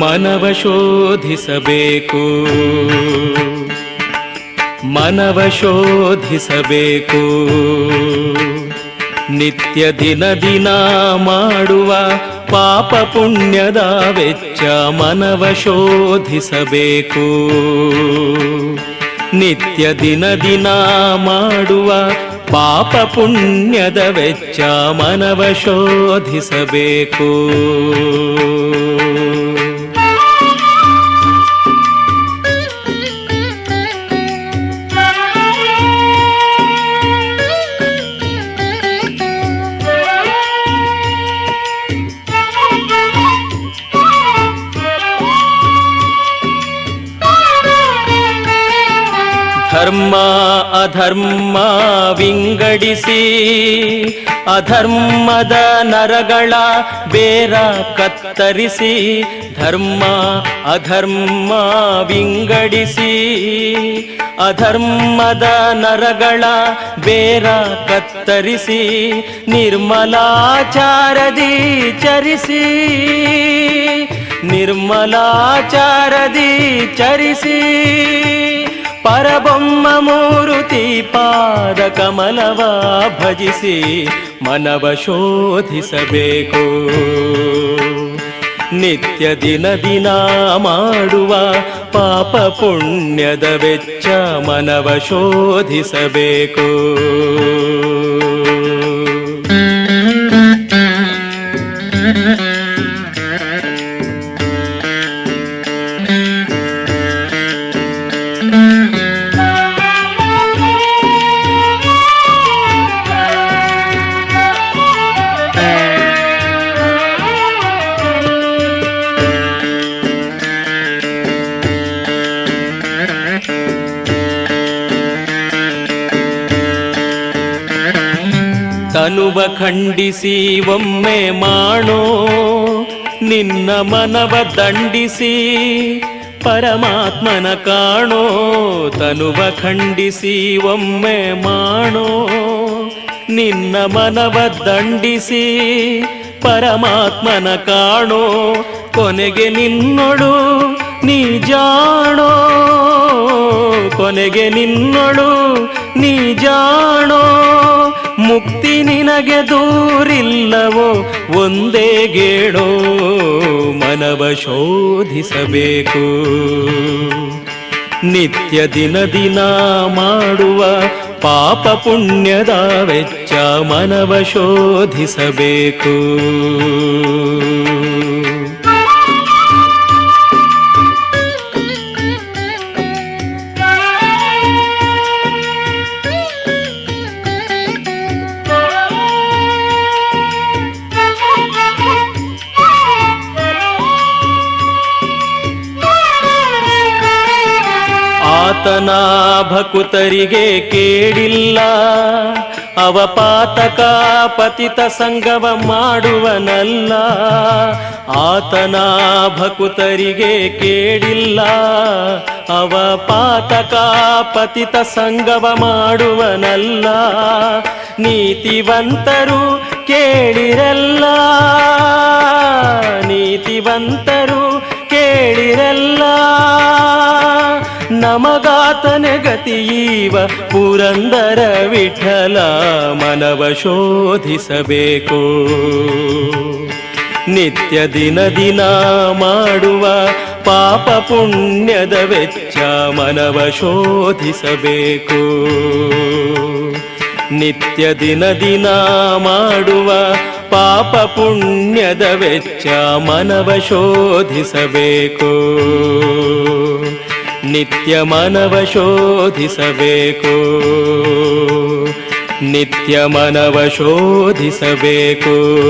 ಮನವ ಶೋಧಿಸಬೇಕು. ಮನವ ಶೋಧಿಸಬೇಕು. ನಿತ್ಯ ದಿನ ದಿನ ಮಾಡುವ ಪಾಪ ಪುಣ್ಯದ ವೆಚ್ಚ ಮನವ ಶೋಧಿಸಬೇಕು. ನಿತ್ಯ ದಿನ ದಿನ ಮಾಡುವ ಪಾಪ ಪುಣ್ಯದ ವೆಚ್ಚ ಮನವ ಶೋಧಿಸಬೇಕು. ಧರ್ಮ ಅಧರ್ಮ ವಿಂಗಡಿಸಿ, ಅಧರ್ಮದ ನರಗಳ ಬೇರ ಕತ್ತರಿಸಿ, ಧರ್ಮ, ಅಧರ್ಮ ವಿಂಗಡಿಸಿ, ಅಧರ್ಮದ ನರಗಳ ಬೇರ ಕತ್ತರಿಸಿ, ನಿರ್ಮಲಾಚಾರದಿ ಚರಿಸಿ ನಿರ್ಮಲಾಚಾರದಿ ಚರಿಸಿ ಮೂರುತಿ ಪಾದ ಕಮಲವ ಭಜಿಸಿ ಮನವ ಶೋಧಿಸಬೇಕು. ನಿತ್ಯ ದಿನ ದಿನ ಮಾಡುವ ಪಾಪ ಪುಣ್ಯದ ವೆಚ್ಚ ಮನವ ಶೋಧಿಸಬೇಕು. ತನುವ ಖಂಡಿಸಿ ಒಮ್ಮೆ ಮಾಡೋ ನಿನ್ನ ಮನವ ದಂಡಿಸಿ, ಪರಮಾತ್ಮನ ಕಾಣೋ, ತನುವ ಖಂಡಿಸಿ ಒಮ್ಮೆ ಮಾಡೋ ನಿನ್ನ ಮನವ ದಂಡಿಸಿ, ಪರಮಾತ್ಮನ ಕಾಣೋ, ಕೊನೆಗೆ ನಿನ್ನೊಳು ನೀ ಜಾಣೋ, ಕೊನೆಗೆ ನಿನ್ನೊಳು ನೀ ಜಾಣೋ. ಮುಕ್ತಿ ನಿನಗೆ ದೂರಿಲ್ಲವೋ, ಒಂದೇ ಗೇಳೋ ಮನವ ಶೋಧಿಸಬೇಕು. ನಿತ್ಯ ದಿನ ದಿನ ಮಾಡುವ ಪಾಪ ಪುಣ್ಯದ ವೆಚ್ಚ ಮನವ ಶೋಧಿಸಬೇಕು. ಭಕುತರಿಗೆ ಕೇಳಿಲ್ಲ. ಅವಪಾತಕ ಪತಿತ ಸಂಗವ ಮಾಡುವನಲ್ಲ. ಆತನ ಭಕುತರಿಗೆ ಕೇಳಿಲ್ಲ. ಅವಪಾತಕ ಪತಿತ ಸಂಗವ ಮಾಡುವನಲ್ಲ. ನೀತಿವಂತರು ಕೇಳಿರಲ್ಲ. ನೀತಿವಂತರು ನಮಗಾತನ ಗತಿಯೀವ ಪುರಂದರ ವಿಠಲ ಮನವ ಶೋಧಿಸಬೇಕು. ನಿತ್ಯ ದಿನ ದಿನ ಮಾಡುವ ಪಾಪ ಪುಣ್ಯದ ವೆಚ್ಚ ಮನವ ಶೋಧಿಸಬೇಕು. ನಿತ್ಯ ದಿನ ದಿನ ಮಾಡುವ ಪಾಪ ಪುಣ್ಯದ ವೆಚ್ಚ ಮನವ ಶೋಧಿಸಬೇಕು. ನಿತ್ಯ ಮನವ ಶೋಧಿಸಬೇಕು. ನಿತ್ಯ ಮನವ ಶೋಧಿಸಬೇಕು.